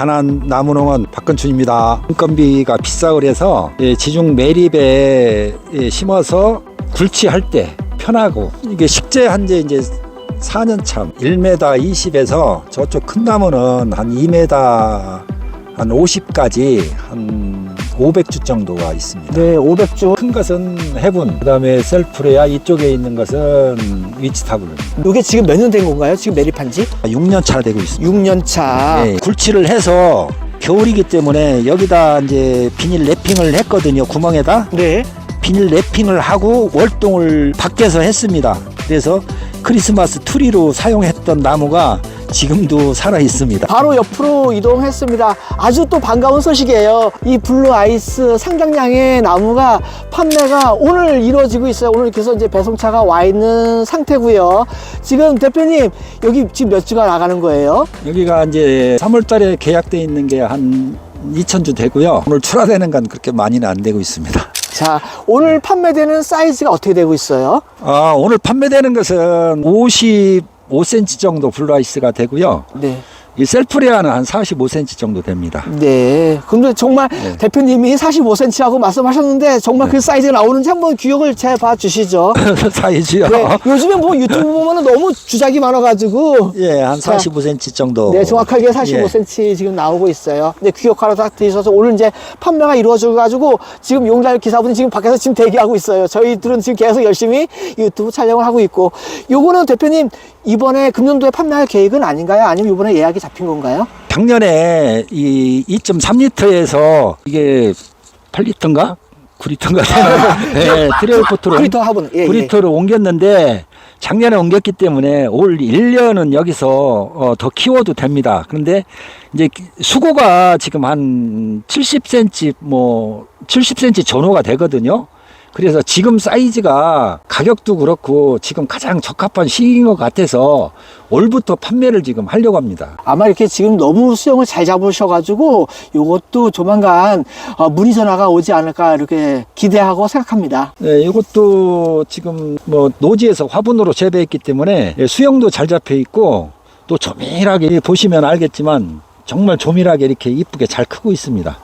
가난 나무농원 박건춘입니다. 인건비가 비싸 그래서 예, 지중 매립에 예, 심어서 굴치할 때 편하고 이게 식재 한지 이제 4년 참 1m 20에서 저쪽 큰 나무는 한 2m 한 50까지 한 500주 정도가 있습니다. 네, 500주. 큰 것은 해분, 그 다음에 셀프레아 이쪽에 있는 것은 위치타블. 이게 지금 몇 년 된 건가요? 지금 매립한 지? 6년 차 되고 있습니다. 6년 차. 네, 굴치를 해서 겨울이기 때문에 여기다 이제 비닐 랩핑을 했거든요. 구멍에다 네. 비닐 랩핑을 하고 월동을 밖에서 했습니다. 그래서 크리스마스 트리로 사용했던 나무가 지금도 살아 있습니다. 바로 옆으로 이동했습니다. 아주 또 반가운 소식이에요. 이 블루 아이스 상당량의 나무가 판매가 오늘 이루어지고 있어요. 오늘 그래서 이제 배송차가 와 있는 상태고요. 지금 대표님 여기 지금 몇 주가 나가는 거예요? 여기가 이제 3월달에 계약돼 있는 게 한 2,000주 되고요. 오늘 출하되는 건 그렇게 많이는 안 되고 있습니다. 자, 오늘 판매되는 사이즈가 어떻게 되고 있어요? 아, 오늘 판매되는 것은 55cm 정도 블루아이스가 되고요. 네. 이 셀프레아는 한 45cm 정도 됩니다. 네. 근데 정말 네. 대표님이 45cm라고 말씀하셨는데 정말 그 사이즈가 나오는지 한번 기억을 재봐 주시죠. 사이즈요. 네. 요즘에 뭐 유튜브 보면은 너무 주작이 많아가지고. 예, 한 자, 45cm 정도. 네, 정확하게 예. 45cm 지금 나오고 있어요. 네, 귀역하러 딱 되셔서 오늘 이제 판매가 이루어져가지고 지금 용달 기사분이 지금 밖에서 지금 대기하고 있어요. 저희들은 지금 계속 열심히 유튜브 촬영을 하고 있고. 요거는 대표님 이번에 금년도에 판매할 계획은 아닌가요? 아니면 이번에 예약이 잡힌 건가요? 작년에 이 2.3리터에서 이게 8리터인가? 9리터인가 되는 네, 트레일포트로 9리터 화분. 예, 예. 9리터로 옮겼는데 작년에 옮겼기 때문에 올 1년은 여기서 어, 더 키워도 됩니다. 그런데 이제 수고가 지금 한 70cm 뭐 70cm 전후가 되거든요. 그래서 지금 사이즈가 가격도 그렇고 지금 가장 적합한 시기인 것 같아서 올부터 판매를 지금 하려고 합니다. 아마 이렇게 지금 너무 수영을 잘 잡으셔가지고 요것도 조만간 어, 문의 전화가 오지 않을까 이렇게 기대하고 생각합니다. 네, 이것도 지금 뭐 노지에서 화분으로 재배했기 때문에 예, 수영도 잘 잡혀 있고 또 조밀하게 보시면 알겠지만 정말 조밀하게 이렇게 이쁘게 잘 크고 있습니다.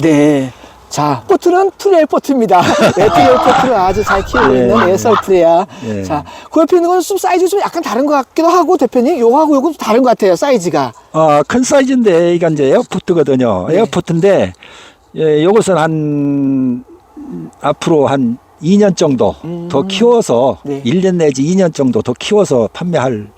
네. 자, 포트는 투리엘 포트입니다. 네, 투리엘 포트를 아주 잘 키우고 네. 있는 에설 프레야. 네. 자, 그 옆에 있는 거는 좀 사이즈 좀 약간 다른 것 같기도 하고, 대표님, 요거하고 요것도 다른 것 같아요, 사이즈가. 아, 큰 사이즈인데 이게 이제 에어포트거든요. 네. 에어포트인데 예, 이것은 한 앞으로 한 2년 정도 더 키워서 네. 1년 내지 2년 정도 더 키워서 판매할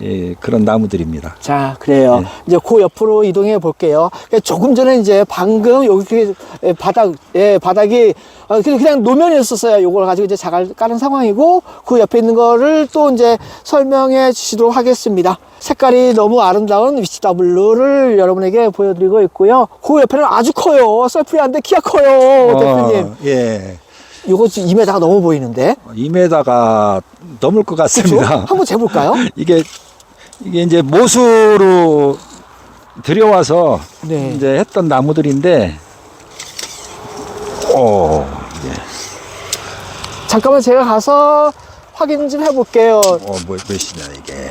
예, 그런 나무들입니다. 자, 그래요. 네. 이제 그 옆으로 이동해 볼게요. 그러니까 조금 전에 이제 방금 여기 그, 예, 바닥, 예, 바닥이 어, 그냥 노면이었었어요. 요걸 가지고 이제 자갈 까는 상황이고 그 옆에 있는 거를 또 이제 설명해 주시도록 하겠습니다. 색깔이 너무 아름다운 위치더블루를 여러분에게 보여드리고 있고요. 그 옆에는 아주 커요. 셀프리한데 키가 커요. 대표님. 어, 예. 요거 지금 2m가 넘어 보이는데. 2m가 넘을 것? 같습니다. 한번 재볼까요? 이게 이게 이제 모수로 들여와서 네. 이제 했던 나무들인데, 오, 잠깐만 제가 가서 확인 좀 해볼게요. 어, 뭐, 몇이냐 이게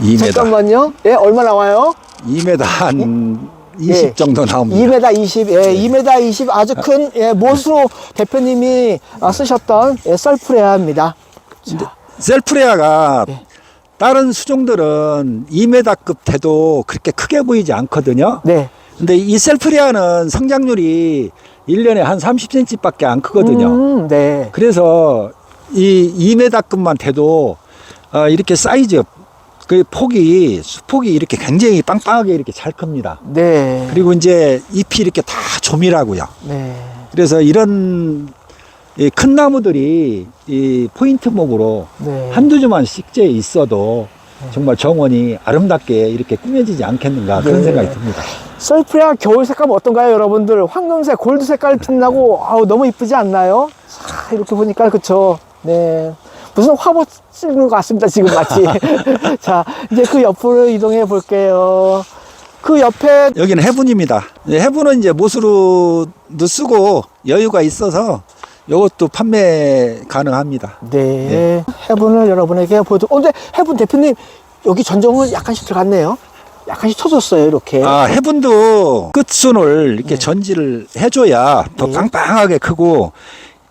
2m, 잠깐만요. 예, 얼마 나와요? 2m 한 20 예. 정도 나옵니다. 2m 20, 예, 2m 20 아주 큰, 예, 못으로 대표님이 아, 쓰셨던 예, 썰프레아입니다. 자, 셀프레아가 예. 다른 수종들은 2m급 돼도 그렇게 크게 보이지 않거든요. 네. 근데 이 셀프레아는 성장률이 1년에 한 30cm밖에 안 크거든요. 음, 네. 그래서 이 2m급만 돼도 어, 이렇게 사이즈 그 폭이 수폭이 이렇게 굉장히 빵빵하게 이렇게 잘 큽니다. 네. 그리고 이제 잎이 이렇게 다 조밀하고요. 네. 그래서 이런 이큰 나무들이 이 포인트 목으로 네. 한두 주만 식재에 있어도 정말 정원이 아름답게 이렇게 꾸며지지 않겠는가 그런 네. 생각이 듭니다. 썰프레아 겨울 색감 어떤가요, 여러분들? 황금색, 골드 색깔 빛나고, 아우, 너무 이쁘지 않나요? 자, 이렇게 보니까, 그쵸. 네. 무슨 화보 찍는 것 같습니다, 지금 마치. 자, 이제 그 옆으로 이동해 볼게요. 그 옆에 여기는 해분입니다. 네, 해분은 이제 못으로도 쓰고 여유가 있어서 이것도 판매 가능합니다. 네. 해분을 여러분에게 보여드. 어, 근데 해분 대표님 여기 전정은 약간씩 들어갔네요. 약간씩 쳐줬어요, 이렇게. 아, 해분도 끝순을 이렇게 네. 전지를 해줘야 더 네. 빵빵하게 크고,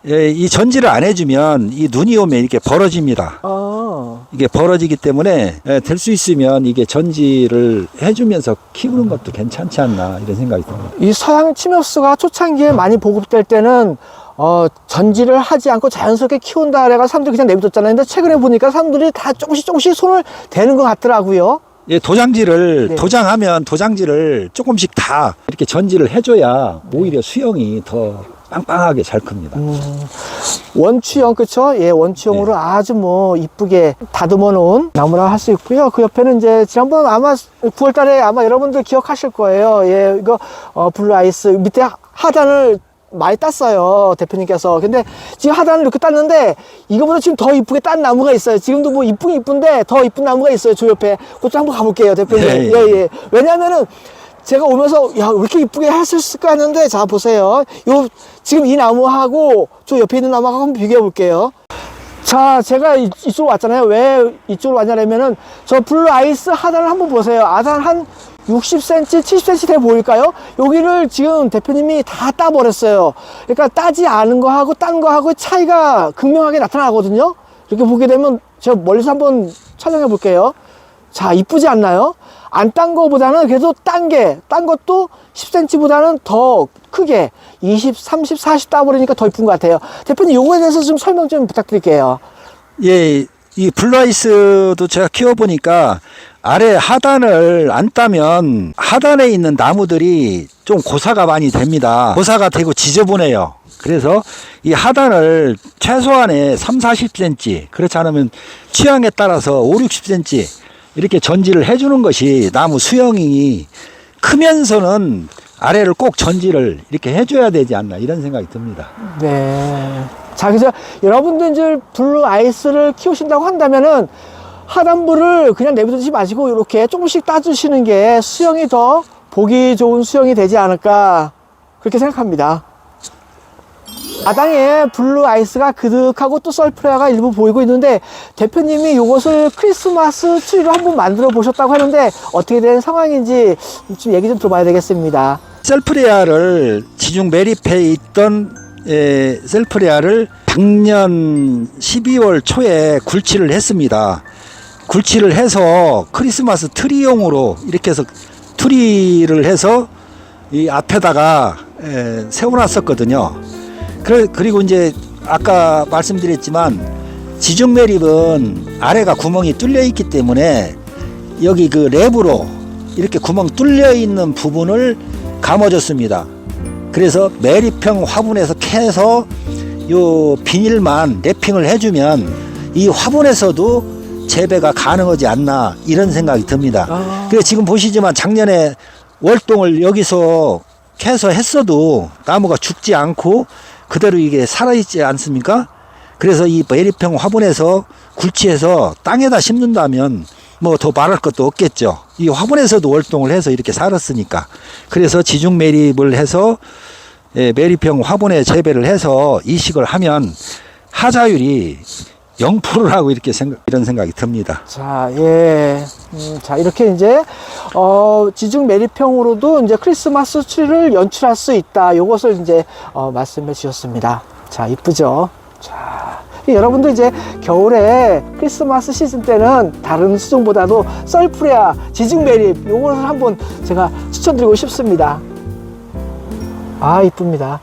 예, 이 전지를 안 해주면 이 눈이 오면 이렇게 벌어집니다. 아. 이게 벌어지기 때문에 예, 될 수 있으면 이게 전지를 해주면서 키우는 것도 괜찮지 않나 이런 생각이 듭니다. 이 서양 치묘수가 초창기에 많이 보급될 때는 어, 전지를 하지 않고 자연스럽게 키운다 그래가 사람들이 그냥 내비뒀잖아요. 근데 최근에 보니까 사람들이 다 조금씩 조금씩 손을 대는 것 같더라고요. 예, 도장지를 네. 도장하면 도장지를 조금씩 다 이렇게 전지를 해줘야 오히려 수영이 더 빵빵하게 잘 큽니다. 음, 원추형 그쵸? 예, 원추형으로 네. 아주 뭐 이쁘게 다듬어 놓은 나무라 할 수 있고요. 그 옆에는 이제 지난번 아마 9월달에 아마 여러분들 기억하실 거예요. 예, 이거 어, 블루 아이스 밑에 하- 하단을 많이 땄어요 대표님께서 근데 지금 하단을 이렇게 땄는데 이거보다 지금 더 이쁘게 딴 나무가 있어요 지금도 뭐 이쁘긴 이쁜데 더 이쁜 나무가 있어요 저 옆에 그것도 한번 가볼게요 대표님 예, 예. 예, 예. 왜냐면은 제가 오면서 야 왜 이렇게 이쁘게 했을까? 했는데 자 보세요. 요 지금 이 나무하고 저 옆에 있는 나무하고 한번 비교해 볼게요. 자 제가 이- 이쪽으로 왔잖아요. 왜 이쪽으로 왔냐면은 저 블루 아이스 하단을 한번 보세요. 하단 한 60cm 70cm 돼 보일까요? 여기를 지금 대표님이 다 따버렸어요. 그러니까 따지 않은 거하고 딴 거하고 차이가 극명하게 나타나거든요. 이렇게 보게 되면 제가 멀리서 한번 촬영해 볼게요. 자, 이쁘지 않나요? 안 딴 거보다는 그래도 딴 게, 딴 것도 10cm보다는 더 크게 20, 30, 40 따버리니까 더 이쁜 것 같아요. 대표님, 요거에 대해서 좀 설명 좀 부탁드릴게요. 예, 이 블루아이스도 제가 키워보니까 아래 하단을 안 따면 하단에 있는 나무들이 좀 고사가 많이 됩니다. 고사가 되고 지저분해요. 그래서 이 하단을 최소한의 3, 40cm, 그렇지 않으면 취향에 따라서 5, 60cm 이렇게 전지를 해주는 것이 나무 수영이 크면서는 아래를 꼭 전지를 이렇게 해줘야 되지 않나 이런 생각이 듭니다. 네. 자, 그래서 여러분들 이제 블루 아이스를 키우신다고 한다면은 하단부를 그냥 내버려두지 마시고 이렇게 조금씩 따주시는 게 수영이 더 보기 좋은 수영이 되지 않을까 그렇게 생각합니다. 마당에 블루 아이스가 그득하고 또 썰프레아가 일부 보이고 있는데 대표님이 이것을 크리스마스 트리로 한번 만들어 보셨다고 하는데 어떻게 된 상황인지 좀 얘기 좀 들어봐야 되겠습니다. 셀프레아를 지중 매립해 있던 에, 셀프레아를 작년 12월 초에 굴치를 했습니다. 굴치를 해서 크리스마스 트리용으로 이렇게 해서 트리를 해서 이 앞에다가 에, 세워놨었거든요. 그- 그리고 이제 아까 말씀드렸지만 지중 매립은 아래가 구멍이 뚫려 있기 때문에 여기 그 랩으로 이렇게 구멍 뚫려 있는 부분을 감아줬습니다. 그래서 매립형 화분에서 캐서 요 비닐만 랩핑을 해주면 이 화분에서도 재배가 가능하지 않나 이런 생각이 듭니다. 아. 그래서 지금 보시지만 작년에 월동을 여기서 캐서 했어도 나무가 죽지 않고 그대로 이게 살아있지 않습니까? 그래서 이 매립형 화분에서 굴치해서 땅에다 심는다면 뭐 더 말할 것도 없겠죠. 이 화분에서도 월동을 해서 이렇게 살았으니까. 그래서 지중 매립을 해서 예, 매립형 화분에 재배를 해서 이식을 하면 하자율이 0%라고 이렇게 생각, 이런 생각이 듭니다. 자, 예. 음, 자, 이렇게 이제, 어, 지중 매립형으로도 이제 크리스마스 트리를 연출할 수 있다. 요것을 이제, 어, 말씀해 주셨습니다. 자, 이쁘죠? 자. 여러분도 이제 겨울에 크리스마스 시즌 때는 다른 수종보다도 썰프레아, 지중 매립, 요것을 한번 제가 추천드리고 싶습니다. 아, 이쁩니다.